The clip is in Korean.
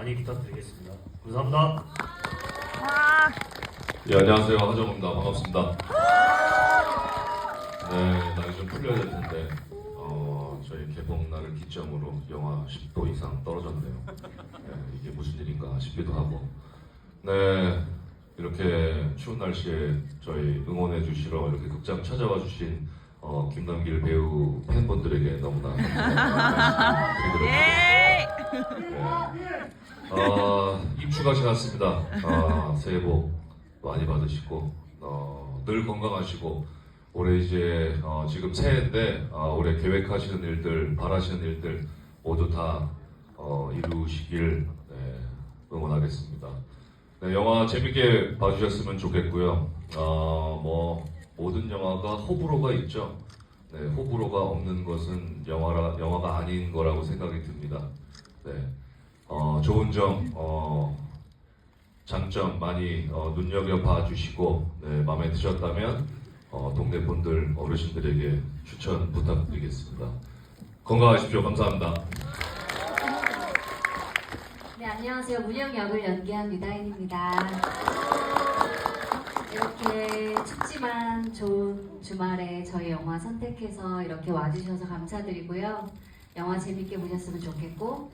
많이 부탁드리겠습니다. 감사합니다. 예, 안녕하세요. 하정우입니다. 반갑습니다. 네, 날이 좀 풀려야 될 텐데, 어, 저희 개봉 날을 기점으로 영하 10도 이상 떨어졌네요. 네, 이게 무슨 일인가 싶기도 하고. 네, 이렇게 추운 날씨에 저희 응원해 주시러 이렇게 극장 찾아와 주신 어, 김남길 배우 팬분들에게 너무나 감사드리도록 하겠습니다. 네. 어, 입추가 지났습니다. 어, 새해 복 많이 받으시고 어, 늘 건강하시고 올해 이제 어, 지금 새해인데 어, 올해 계획하시는 일들 바라시는 일들 모두 다 어, 이루시길 네, 응원하겠습니다. 네, 영화 재밌게 봐주셨으면 좋겠고요. 어, 뭐 모든 영화가 호불호가 있죠. 네, 호불호가 없는 것은 영화라 영화가 아닌 거라고 생각이 듭니다. 네. 어, 좋은 점, 어, 장점 많이 어, 눈여겨 봐 주시고 네, 마음에 드셨다면 어, 동네 분들 어르신들에게 추천 부탁드리겠습니다. 건강하십시오. 감사합니다. 네, 안녕하세요. 문영 역을 연기한 유다인입니다. 이렇게 춥지만 좋은 주말에 저희 영화 선택해서 이렇게 와주셔서 감사드리고요. 영화 재밌게 보셨으면 좋겠고